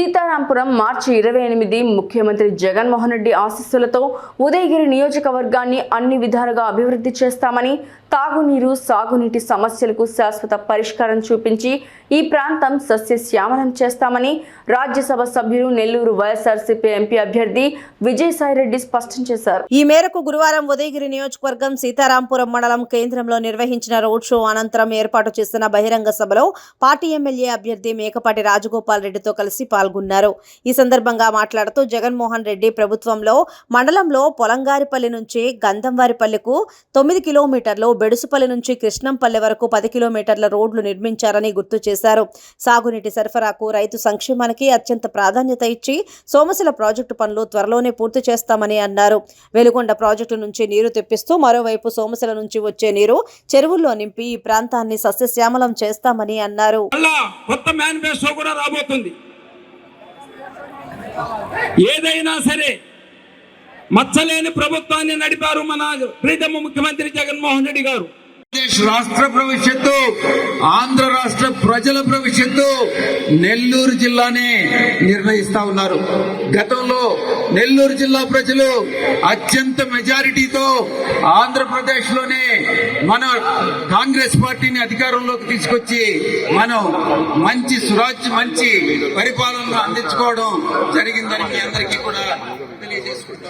సీతారాంపురం మార్చి ఇరవై ఎనిమిది ముఖ్యమంత్రి జగన్మోహన్ రెడ్డి ఆశీస్సులతో ఉదయగిరి నియోజకవర్గాన్ని అన్ని విధాలుగా అభివృద్ధి చేస్తామని తాగునీరు సాగునీటి సమస్యలకు శాశ్వత పరిష్కారం చూపించి ఈ ప్రాంతం సస్యశ్యామలం చేస్తామని రాజ్యసభ సభ్యులు నెల్లూరు వైఎస్ఆర్సీపీ ఎంపీ అభ్యర్థి విజయసాయిరెడ్డి స్పష్టం చేశారు. ఈ మేరకు గురువారం ఉదయగిరి నియోజకవర్గం సీతారాంపురం మండలం కేంద్రంలో నిర్వహించిన రోడ్ షో అనంతరం ఏర్పాటు చేసిన బహిరంగ సభలో పార్టీ ఎమ్మెల్యే అభ్యర్థి మేకపాటి రాజగోపాల్ రెడ్డితో కలిసి పాల్గొన్నారు. ఈ సందర్భంగా మాట్లాడుతూ జగన్మోహన్ రెడ్డి ప్రభుత్వంలో మండలంలో పొలంగారిపల్లి నుంచి గంధంవారిపల్లెకు తొమ్మిది కిలోమీటర్లు బెడుసుపల్లి నుంచి కృష్ణంపల్లె వరకు పది కిలోమీటర్ల రోడ్లు నిర్మించారని గుర్తు చేశారు. సాగునీటి సరఫరాకు రైతు సంక్షేమానికి అత్యంత ప్రాధాన్యత ఇచ్చి సోమశిల ప్రాజెక్టు పనులు త్వరలోనే పూర్తి చేస్తామని అన్నారు. వెలుగొండ ప్రాజెక్టు నుంచి నీరు తెప్పిస్తూ మరోవైపు సోమశిల నుంచి వచ్చే నీరు చెరువుల్లో నింపి ఈ ప్రాంతాన్ని సస్యశ్యామలం చేస్తామని అన్నారు. ఏదైనా సరే మచ్చలేని ప్రభుత్వాన్ని నడిపారు మన ప్రీతమ ముఖ్యమంత్రి జగన్మోహన్ రెడ్డి గారు. రాష్ట్ర భవిష్యత్తు ఆంధ్ర రాష్ట్ర ప్రజల భవిష్యత్తు నెల్లూరు జిల్లానే నిర్ణయిస్తా ఉన్నారు. గతంలో నెల్లూరు జిల్లా ప్రజలు అత్యంత మెజారిటీతో ఆంధ్రప్రదేశ్లోనే మన కాంగ్రెస్ పార్టీని అధికారంలోకి తీసుకొచ్చి మనం మంచి సురాజ్య మంచి పరిపాలనను అందించుకోవడం జరిగిందని మీ అందరికీ కూడా తెలియజేసుకుంటాం.